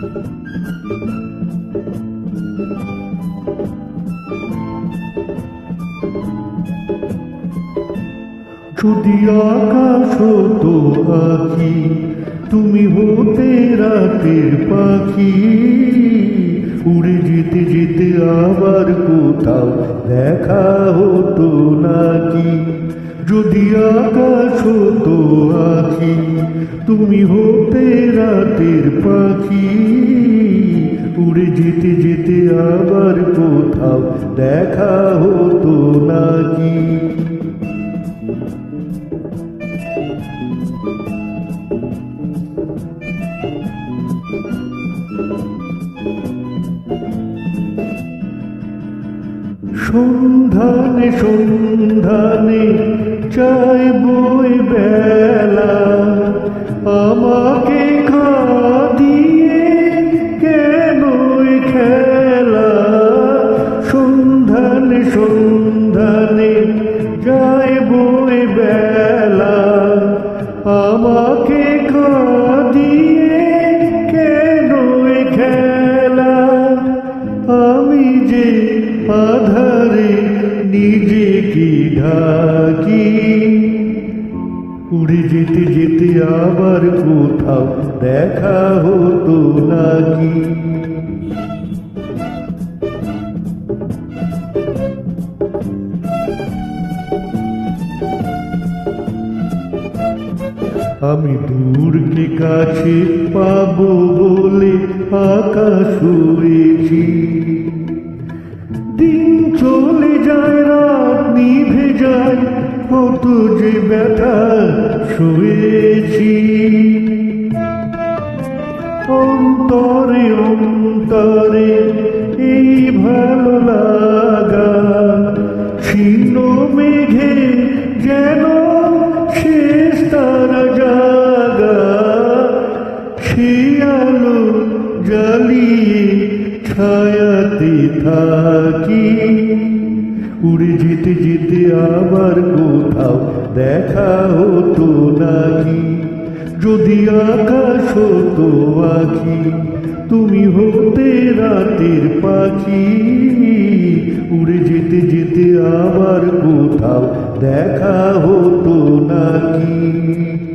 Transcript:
যদি আকাশ তো আঁকি তুমি হতে রাতের পাখি। উড়ে যেতে যেতে আবার কোথাও দেখা হতো নাকি? যদি আকাশ তো আঁকি তুমি হতে রাতের পাখি। উড়ে যেতে যেতে আবার কোথাও দেখা হতো নাকি? সন্ধানে সন্ধানে চাই বই বেলা। আমাকে নিজেকে ঢাকি? উড়ে যেতে যেতে আবার কোথাও দেখা হতো নাকি? আমি দূরকে কাছে পাব বলে আকাশ হয়েছি। দিন চলে যায়, কত যে ব্যথা শুয়েছি। অন্তরে অন্তরে এই ভালো লাগা ছিন্ন মেঘে যেন শেষ তারা জাগা, সে আলো জ্বালিয়ে ছায়াতে থাকি। উড়ে যেতে যেতে আবার কোথাও দেখা হতো নাকি? যদি আকাশ হতো আখি, তুমি হতে রাতের পাখি। উড়ে যেতে যেতে আবার কোথাও দেখা হতো নাকি?